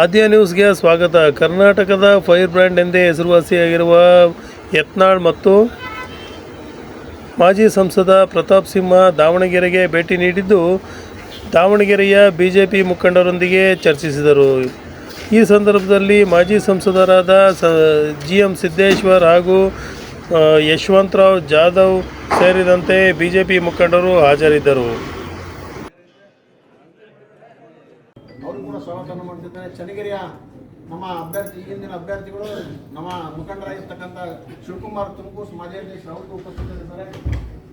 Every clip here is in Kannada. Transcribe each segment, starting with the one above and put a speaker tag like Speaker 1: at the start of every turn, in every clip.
Speaker 1: ಆದ್ಯ ನ್ಯೂಸ್ಗೆ ಸ್ವಾಗತ. ಕರ್ನಾಟಕದ ಫೈರ್ ಬ್ರ್ಯಾಂಡ್ ಎಂದೇ ಹೆಸರುವಾಸಿಯಾಗಿರುವ ಯತ್ನಾಳ್ ಮತ್ತು ಮಾಜಿ ಸಂಸದ ಪ್ರತಾಪ್ ಸಿಂಹ ದಾವಣಗೆರೆಗೆ ಭೇಟಿ ನೀಡಿದ್ದು ದಾವಣಗೆರೆಯ ಬಿ ಜೆ ಪಿ ಮುಖಂಡರೊಂದಿಗೆ ಚರ್ಚಿಸಿದರು. ಈ ಸಂದರ್ಭದಲ್ಲಿ ಮಾಜಿ ಸಂಸದರಾದ ಸ ಜಿ ಎಂ ಸಿದ್ದೇಶ್ವರ್ ಹಾಗೂ ಯಶವಂತರಾವ್ ಜಾಧವ್ ಸೇರಿದಂತೆ ಬಿಜೆಪಿ ಮುಖಂಡರು ಹಾಜರಿದ್ದರು.
Speaker 2: ಚನ್ನಗಿರಿಯ ನಮ್ಮ ಅಭ್ಯರ್ಥಿ ಈಗಿನ ಅಭ್ಯರ್ಥಿಗಳು, ನಮ್ಮ ಮುಖಂಡರಾಗಿರ್ತಕ್ಕಂಥ ಶಿವಕುಮಾರ್ ತುಮಕೂರು ಮಾಜಿ ಅಧ್ಯಕ್ಷ ಅವರು ಉಪಸ್ಥಿತರಿದ್ದಾರೆ.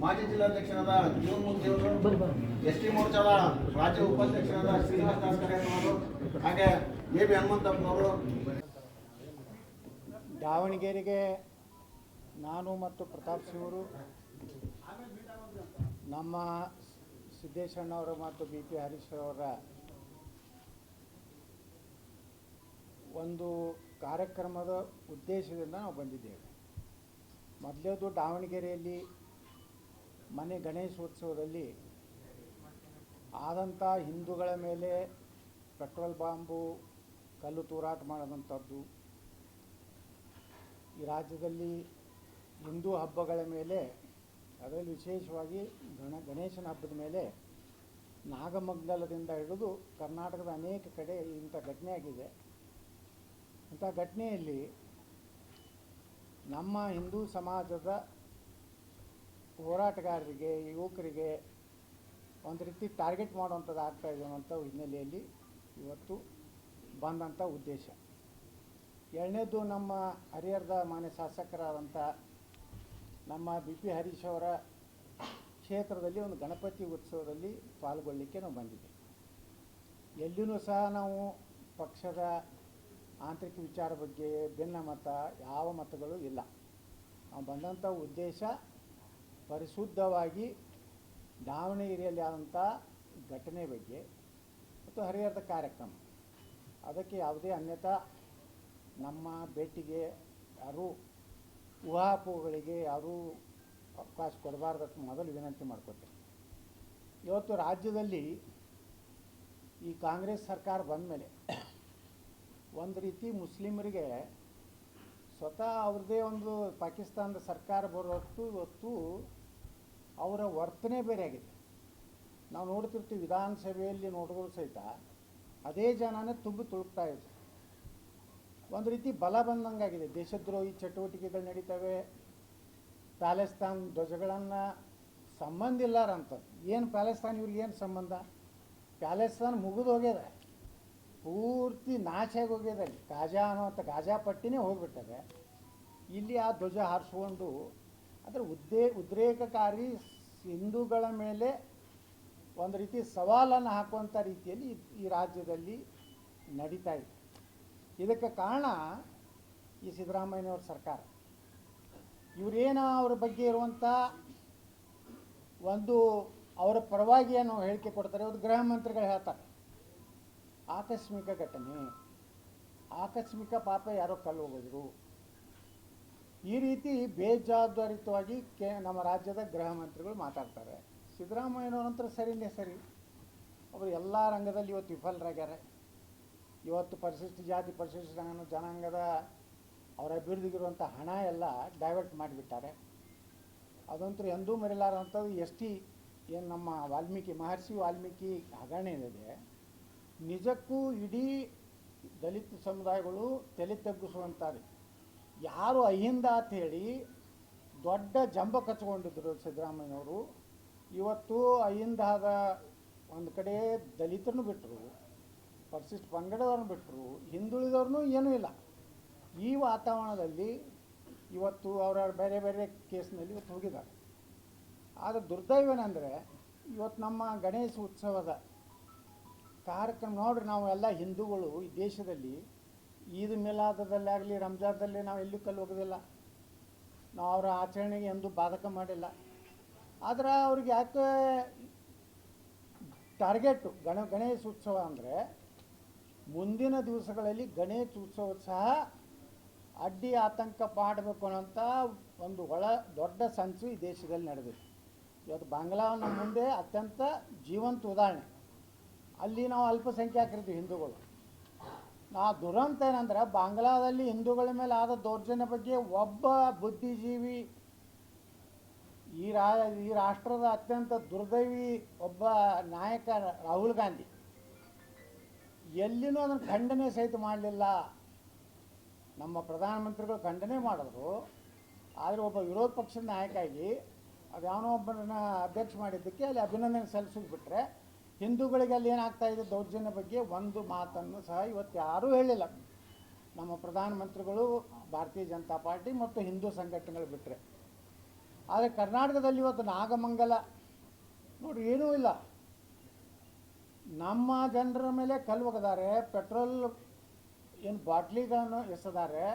Speaker 2: ಮಾಜಿ ಜಿಲ್ಲಾಧ್ಯಕ್ಷರಾದ ಜೀವನ್ಮೂರ್ತಿ ಅವರು, ಎಸ್ ಟಿ ಮೋರ್ಚಾದ ರಾಜ್ಯ ಉಪಾಧ್ಯಕ್ಷರಾದ ಶ್ರೀನಿವಾಸ ಅವರು, ಹಾಗೆ ಎ ಬಿ ಹನುಮಂತಪ್ಪನವರು.
Speaker 3: ದಾವಣಗೆರೆಗೆ ನಾನು ಮತ್ತು ಪ್ರತಾಪ್ ಸಿಂಹರು ನಮ್ಮ ಸಿದ್ದೇಶಣ್ಣವರು ಮತ್ತು ಬಿ ಪಿ ಹರೀಶ್ ಅವರ ಒಂದು ಕಾರ್ಯಕ್ರಮದ ಉದ್ದೇಶದಿಂದ ನಾವು ಬಂದಿದ್ದೇವೆ. ಮೊದಲೇದು ದಾವಣಗೆರೆಯಲ್ಲಿ ಮನೆ ಗಣೇಶೋತ್ಸವದಲ್ಲಿ ಆದಂಥ ಹಿಂದೂಗಳ ಮೇಲೆ ಪೆಟ್ರೋಲ್ ಬಾಂಬು ಕಲ್ಲು ತೂರಾಟ ಮಾಡೋದಂಥದ್ದು. ಈ ರಾಜ್ಯದಲ್ಲಿ ಹಿಂದೂ ಹಬ್ಬಗಳ ಮೇಲೆ, ಅದರಲ್ಲಿ ವಿಶೇಷವಾಗಿ ಗಣ, ಗಣೇಶನ ಹಬ್ಬದ ಮೇಲೆ ನಾಗಮಂಗಲದಿಂದ ಹಿಡಿದು ಕರ್ನಾಟಕದ ಅನೇಕ ಕಡೆ ಇಂಥ ಘಟನೆ ಆಗಿದೆ. ಇಂಥ ಘಟನೆಯಲ್ಲಿ ನಮ್ಮ ಹಿಂದೂ ಸಮಾಜದ ಹೋರಾಟಗಾರರಿಗೆ, ಯುವಕರಿಗೆ ಒಂದು ರೀತಿ ಟಾರ್ಗೆಟ್ ಮಾಡುವಂಥದ್ದು ಆಗ್ತಾ ಇದೆ ಅನ್ನೋಂಥ ಹಿನ್ನೆಲೆಯಲ್ಲಿ ಇವತ್ತು ಬಂದಂಥ ಉದ್ದೇಶ. ಎರಡನೇದು ನಮ್ಮ ಹರಿಹರದ ಮಾನ್ಯ ಶಾಸಕರಾದಂಥ ನಮ್ಮ ಬಿ ಪಿ ಹರೀಶ್ ಅವರ ಕ್ಷೇತ್ರದಲ್ಲಿ ಒಂದು ಗಣಪತಿ ಉತ್ಸವದಲ್ಲಿ ಪಾಲ್ಗೊಳ್ಳಲಿಕ್ಕೆ ನಾವು ಬಂದಿದ್ದೆ ಎಲ್ಲಿಯೂ ಸಹ ನಾವು ಪಕ್ಷದ ಆಂತರಿಕ ವಿಚಾರ ಬಗ್ಗೆ ಭಿನ್ನ ಮತ, ಯಾವ ಮತಗಳು ಇಲ್ಲ. ನಾವು ಬಂದಂಥ ಉದ್ದೇಶ ಪರಿಶುದ್ಧವಾಗಿ ದಾವಣಗೆರೆಯಲ್ಲಿ ಆದಂಥ ಘಟನೆ ಬಗ್ಗೆ ಮತ್ತು ಹರಿಹರದ ಕಾರ್ಯಕ್ರಮ. ಅದಕ್ಕೆ ಯಾವುದೇ ಅನ್ಯತಾ ನಮ್ಮ ಭೇಟಿಗೆ ಯಾರೂ ಊಹಾಪೋಹಗಳಿಗೆ ಯಾರೂ ಅವಕಾಶ ಕೊಡಬಾರ್ದಕ್ಕೆ ಮೊದಲು ವಿನಂತಿ ಮಾಡ್ಕೊತೇನೆ ಇವತ್ತು ರಾಜ್ಯದಲ್ಲಿ ಈ ಕಾಂಗ್ರೆಸ್ ಸರ್ಕಾರ ಬಂದ ಮೇಲೆ ಒಂದು ರೀತಿ ಮುಸ್ಲಿಮರಿಗೆ ಸ್ವತಃ ಅವ್ರದ್ದೇ ಒಂದು ಪಾಕಿಸ್ತಾನದ ಸರ್ಕಾರ ಬರೋಷ್ಟು ಇವತ್ತು ಅವರ ವರ್ತನೆ ಬೇರೆ ಆಗಿದೆ. ನಾವು ನೋಡ್ತಿರ್ತೀವಿ ವಿಧಾನಸಭೆಯಲ್ಲಿ ನೋಡಿದ್ರು ಸಹಿತ ಅದೇ ಜನನೇ ತುಂಬಿ ತುಳುಕ್ತಾ ಇದೆ. ಒಂದು ರೀತಿ ಬಲ ಬಂದಂಗಾಗಿದೆ. ದೇಶದ್ರೋಹಿ ಚಟುವಟಿಕೆಗಳು ನಡೀತವೆ. ಪ್ಯಾಲೆಸ್ತಾನ್ ಧ್ವಜಗಳನ್ನು ಸಂಬಂಧ ಇಲ್ಲಾರಂತ ಏನು ಪ್ಯಾಲೆಸ್ತಾನ್ ಇವ್ರಿಗೆ ಏನು ಸಂಬಂಧ? ಪ್ಯಾಲೆಸ್ತಾನ್ ಮುಗಿದು ಹೋಗ್ಯದ ಪೂರ್ತಿ ನಾಶ ಹೋಗಿದೆ ಗಾಜಾ ಅನ್ನೋಂಥ ಗಾಜಾ ಪಟ್ಟಿನೇ ಹೋಗ್ಬಿಟ್ಟದೆ. ಇಲ್ಲಿ ಆ ಧ್ವಜ ಹಾರಿಸ್ಕೊಂಡು ಅದರ ಉದ್ದೇ, ಉದ್ರೇಕಕಾರಿ ಹಿಂದೂಗಳ ಮೇಲೆ ಒಂದು ರೀತಿ ಸವಾಲನ್ನು ಹಾಕುವಂಥ ರೀತಿಯಲ್ಲಿ ಈ- ಈ ರಾಜ್ಯದಲ್ಲಿ ನಡೀತಾ ಇದೆ. ಇದಕ್ಕೆ ಕಾರಣ ಈ ಸಿದ್ದರಾಮಯ್ಯನವ್ರ ಸರ್ಕಾರ. ಇವರೇನು ಅವ್ರ ಬಗ್ಗೆ ಇರುವಂಥ ಒಂದು ಅವರ ಪರವಾಗಿ ಏನು ಹೇಳಿಕೆ ಕೊಡ್ತಾರೆ. ಅವ್ರು ಗೃಹ ಮಂತ್ರಿಗಳು ಹೇಳ್ತಾರೆ. ಆಕಸ್ಮಿಕ ಘಟನೆ, ಆಕಸ್ಮಿಕ ಪಾಪ ಯಾರೋ ಕಲ್ಲು ಹೋಗಿದ್ರು ಈ ರೀತಿ ಬೇಜವಾಬ್ದಾರಿತವಾಗಿ ಕೆ, ನಮ್ಮ ರಾಜ್ಯದ ಗೃಹ ಮಂತ್ರಿಗಳು ಮಾತಾಡ್ತಾರೆ. ಸಿದ್ದರಾಮಯ್ಯನವರಂತರ ಸರಿನೇ ಸರಿ. ಅವರು ಎಲ್ಲ ರಂಗದಲ್ಲಿ ಇವತ್ತು ವಿಫಲರಾಗ್ಯಾರೆ. ಇವತ್ತು ಪರಿಶಿಷ್ಟ ಜಾತಿ, ಪರಿಶಿಷ್ಟ ಜನಾಂಗ- ಜನಾಂಗದ ಅವರ ಅಭಿವೃದ್ಧಿಗಿರುವಂಥ ಹಣ ಎಲ್ಲ ಡೈವರ್ಟ್ ಮಾಡಿಬಿಟ್ಟಾರೆ. ಅದಂತೂ ಎಂದೂ ಮರಿಲಾರಂಥದ್ದು ಎಸ್ ಏನು ನಮ್ಮ ವಾಲ್ಮೀಕಿ, ಮಹರ್ಷಿ ವಾಲ್ಮೀಕಿ ಹಗರಣೆ ಏನಿದೆ ನಿಜಕ್ಕೂ ಇಡೀ ದಲಿತ ಸಮುದಾಯಗಳು ತಲೆ ತಗ್ಗಿಸುವಂತಾರೆ. ಯಾರು ಅಹಿಂದ ಅಂತ ಹೇಳಿ ದೊಡ್ಡ ಜಂಬ ಕಚ್ಕೊಂಡಿದ್ರು ಸಿದ್ದರಾಮಯ್ಯವರು ಇವತ್ತು ಅಹಿಂದಾದ ಒಂದು ಕಡೆ ದಲಿತರನ್ನು ಬಿಟ್ಟರು ಪರಿಶಿಷ್ಟ ಪಂಗಡದವ್ರನ್ನ ಬಿಟ್ಟರು ಹಿಂದುಳಿದವ್ರನ್ನೂ ಏನೂ ಇಲ್ಲ. ಈ ವಾತಾವರಣದಲ್ಲಿ ಇವತ್ತು ಅವರ ಬೇರೆ ಬೇರೆ ಕೇಸ್ನಲ್ಲಿ ಇವತ್ತು ಹೋಗಿದ್ದಾರೆ. ಆದರೆ ದುರ್ದೈವೇನೆಂದರೆ ಇವತ್ತು ನಮ್ಮ ಗಣೇಶ ಉತ್ಸವದ ಕಾರ್ಯಕ್ರಮ ನೋಡ್ರಿ, ನಾವು ಎಲ್ಲ ಹಿಂದೂಗಳು ಈ ದೇಶದಲ್ಲಿ, ಈದ್ ಮಿಲಾದದಲ್ಲಿ ಆಗಲಿ, ರಂಜಾನ್ದಲ್ಲಿ ನಾವು ಎಲ್ಲೂ ಕಲ್ಲು ಹೋಗೋದಿಲ್ಲ ನಾವು ಅವರ ಆಚರಣೆಗೆ ಎಂದೂ ಬಾಧಕ ಮಾಡಿಲ್ಲ. ಆದರೆ ಅವ್ರಿಗೆ ಯಾಕೆ ಟಾರ್ಗೆಟು ಗಣ, ಗಣೇಶ ಉತ್ಸವ ಅಂದರೆ ಮುಂದಿನ ದಿವಸಗಳಲ್ಲಿ ಗಣೇಶ ಉತ್ಸವ ಸಹ ಅಡ್ಡಿ ಆತಂಕ ಮಾಡಬೇಕು ಅನ್ನೋಂಥ ಒಂದು ಒಳ, ದೊಡ್ಡ ಸಂಚು ಈ ದೇಶದಲ್ಲಿ ನಡೆದಿದೆ. ಇವತ್ತು ಬಾಂಗ್ಲಾ ನಮ್ಮ ಮುಂದೆ ಅತ್ಯಂತ ಜೀವಂತ ಉದಾಹರಣೆ. ಅಲ್ಲಿ ನಾವು ಅಲ್ಪಸಂಖ್ಯಾತರಿದ್ದೀವಿ ಹಿಂದೂಗಳು. ನಾ ದುರಂತ ಏನಂದ್ರೆ ಬಾಂಗ್ಲಾದಲ್ಲಿ ಹಿಂದೂಗಳ ಮೇಲೆ ಆದ ದೌರ್ಜನ್ಯ ಬಗ್ಗೆ ಒಬ್ಬ ಬುದ್ಧಿಜೀವಿ ಈ ರಾ, ಈ ರಾಷ್ಟ್ರದ ಅತ್ಯಂತ ದುರ್ದೈವಿ ಒಬ್ಬ ನಾಯಕ ರಾಹುಲ್ ಗಾಂಧಿ. ಎಲ್ಲಿನೂ ಅದನ್ನು ಖಂಡನೆ ಸಹಿತ ಮಾಡಲಿಲ್ಲ. ನಮ್ಮ ಪ್ರಧಾನಮಂತ್ರಿಗಳು ಖಂಡನೆ ಮಾಡಿದ್ರು. ಆದರೆ ಒಬ್ಬ ವಿರೋಧ ಪಕ್ಷದ ನಾಯಕಾಗಿ ಅದ್ಯಾವನೋ ಒಬ್ಬರನ್ನ ಅಧ್ಯಕ್ಷ ಮಾಡಿದ್ದಕ್ಕೆ ಅಲ್ಲಿ ಅಭಿನಂದನೆ ಸಲ್ಲಿಸೋದು ಬಿಟ್ಟರೆ ಹಿಂದೂಗಳಿಗೆ ಅಲ್ಲಿ ಏನಾಗ್ತಾ ಇದೆ? ದೌರ್ಜನ್ಯ ಬಗ್ಗೆ ಒಂದು ಮಾತನ್ನು ಸಹ ಇವತ್ತು ಯಾರೂ ಹೇಳಿಲ್ಲ ನಮ್ಮ ಪ್ರಧಾನಮಂತ್ರಿಗಳು, ಭಾರತೀಯ ಜನತಾ ಪಾರ್ಟಿ ಮತ್ತು ಹಿಂದೂ ಸಂಘಟನೆಗಳು ಬಿಟ್ಟರೆ ಆದರೆ ಕರ್ನಾಟಕದಲ್ಲಿ ಇವತ್ತು ನಾಗಮಂಗಲ ನೋಡಿ ಏನೂ ಇಲ್ಲ. ನಮ್ಮ ಜನರ ಮೇಲೆ ಕಲ್ಲು ಪೆಟ್ರೋಲ್ ಏನು ಬಾಟ್ಲಿಗಳನ್ನು ಎಸೆದಾರೆ,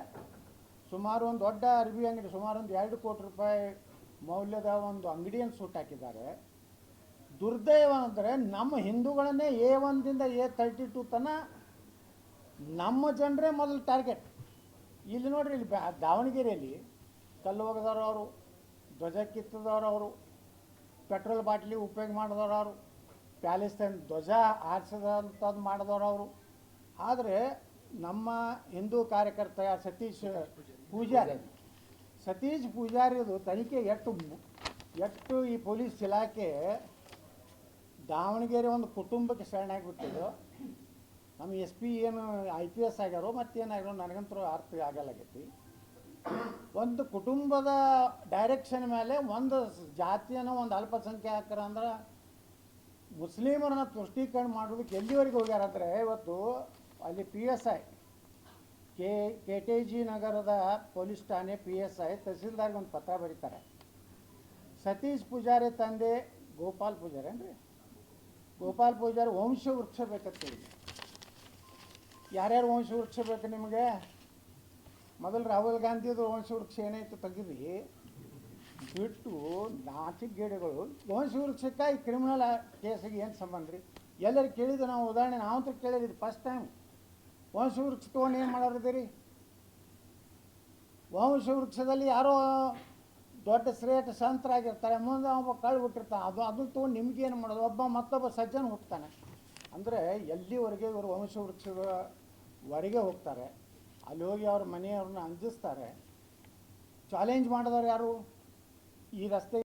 Speaker 3: ಸುಮಾರು ಒಂದು ದೊಡ್ಡ ಅರಬಿ ಅಂಗಡಿ, ಸುಮಾರು ಒಂದು ಎರಡು ಕೋಟಿ ರೂಪಾಯಿ ಮೌಲ್ಯದ ಒಂದು ಅಂಗಡಿಯನ್ನು ಸೂಟ್ ಹಾಕಿದ್ದಾರೆ. ದುರ್ದೈವ ಅಂದರೆ ನಮ್ಮ ಹಿಂದೂಗಳನ್ನೇ ಎ ಒಂದಿಂದ ಎ ತರ್ಟಿ ಟು ತನ ನಮ್ಮ ಜನರೇ ಮೊದಲು ಟಾರ್ಗೆಟ್. ಇಲ್ಲಿ ನೋಡಿರಿ, ಇಲ್ಲಿ ದಾವಣಗೆರೆಯಲ್ಲಿ ಕಲ್ಲು ಅವರು ಧ್ವಜ ಕಿತ್ತದವ್ರವರು ಪೆಟ್ರೋಲ್ ಬಾಟ್ಲಿ ಉಪಯೋಗ ಮಾಡಿದವರು ಅವರು ಪ್ಯಾಲೆಸ್ತೈನ್ ಧ್ವಜ ಹಾರಿಸಿದಂಥದ್ದು ಮಾಡಿದವರು ಅವರು. ಆದರೆ ನಮ್ಮ ಹಿಂದೂ ಕಾರ್ಯಕರ್ತ ಸತೀಶ್ ಪೂಜಾರಿ, ಸತೀಶ್ ಪೂಜಾರಿದು ತನಿಖೆ ಎಷ್ಟು ಎಷ್ಟು ಈ ಪೊಲೀಸ್ ಇಲಾಖೆ ದಾವಣಗೆರೆ ಒಂದು ಕುಟುಂಬಕ್ಕೆ ಶರಣಾಗಿಬಿಟ್ಟಿದ್ದು ನಮ್ಮ ಎಸ್ ಪಿ ಏನು ಐ ಪಿ ಎಸ್ ಆಗ್ಯಾರೋ ಮತ್ತೇನಾಗ್ಯಾರೋ ನನಗಂತೂ ಅರ್ಥ ಆಗಲ್ಲಾಗೈತಿ ಒಂದು ಕುಟುಂಬದ ಡೈರೆಕ್ಷನ್ ಮೇಲೆ ಒಂದು ಜಾತಿಯನ್ನು ಒಂದು ಅಲ್ಪಸಂಖ್ಯಾತರ ಅಂದ್ರೆ ಮುಸ್ಲಿಮರನ್ನ ತುಷ್ಟೀಕರಣ ಮಾಡೋದಕ್ಕೆ ಎಲ್ಲಿವರೆಗೆ ಹೋಗ್ಯಾರಂದ್ರೆ ಇವತ್ತು ಅಲ್ಲಿ P S I, K K T G ನಗರದ ಪೊಲೀಸ್ ಠಾಣೆ ಪಿ ಎಸ್ ಐ ತಹಸೀಲ್ದಾರ್ಗೆ ಒಂದು ಪತ್ರ ಬರೀತಾರೆ. ಸತೀಶ್ ಪೂಜಾರಿ ತಂದೆ ಗೋಪಾಲ್ ಪೂಜಾರಿ ಏನ್ರಿ? ಗೋಪಾಲ್ ಪೂಜಾರಿ ವಂಶ ವೃಕ್ಷ ಬೇಕಂತ ಹೇಳಿ ಯಾರ್ಯಾರು ವಂಶ ವೃಕ್ಷ ಬೇಕು ನಿಮಗೆ? ಮೊದಲು ರಾಹುಲ್ ಗಾಂಧಿದು ವಂಶವೃಕ್ಷ ವೃಕ್ಷ ಏನೈತೆ ತೆಗೀರಿ ಬಿಟ್ಟು ನಾಚಿಗೇಡಿಗಳು ವಂಶ ವೃಕ್ಷಕ್ಕ ಈ ಕ್ರಿಮಿನಲ್ ಕೇಸಿಗೆ ಏನು ಸಂಬಂಧ ರೀ? ಎಲ್ಲರೂ ಕೇಳಿದ್ದು ನಾವು ಉದಾಹರಣೆ ನಾವಂತೂ ಕೇಳಿದ್ದು ಫಸ್ಟ್ ಟೈಮ್ ವಂಶ ವೃಕ್ಷ ತೊಗೊಂಡು ಏನು ಮಾಡೋರಿದ್ದೀರಿ? ವಂಶ ವೃಕ್ಷದಲ್ಲಿ ಯಾರೋ ದೊಡ್ಡ ಶ್ರೇಷ್ಠ ಸಂತರಾಗಿರ್ತಾರೆ ಮುಂದೆ ಒಬ್ಬ ಕಳ್ಳು ಬಿಟ್ಟಿರ್ತಾನೆ ಅದು, ಅದನ್ನು ತೊಗೊಂಡು ಏನು ಮಾಡೋದು? ಒಬ್ಬ ಮತ್ತೊಬ್ಬ ಸಜ್ಜನ ಹುಟ್ಟುತ್ತಾನೆ ಅಂದರೆ ಎಲ್ಲಿವರೆಗೆ ಇವರು ವಂಶ ವೃಕ್ಷದ ವರೆಗೆ ಹೋಗ್ತಾರೆ, ಅಲ್ಲಿ ಹೋಗಿ ಅವ್ರ ಮನೆಯವ್ರನ್ನ ಅಂಜಿಸ್ತಾರೆ ಚಾಲೆಂಜ್ ಮಾಡಿದವ್ರು ಯಾರು? ಈ ರಸ್ತೆ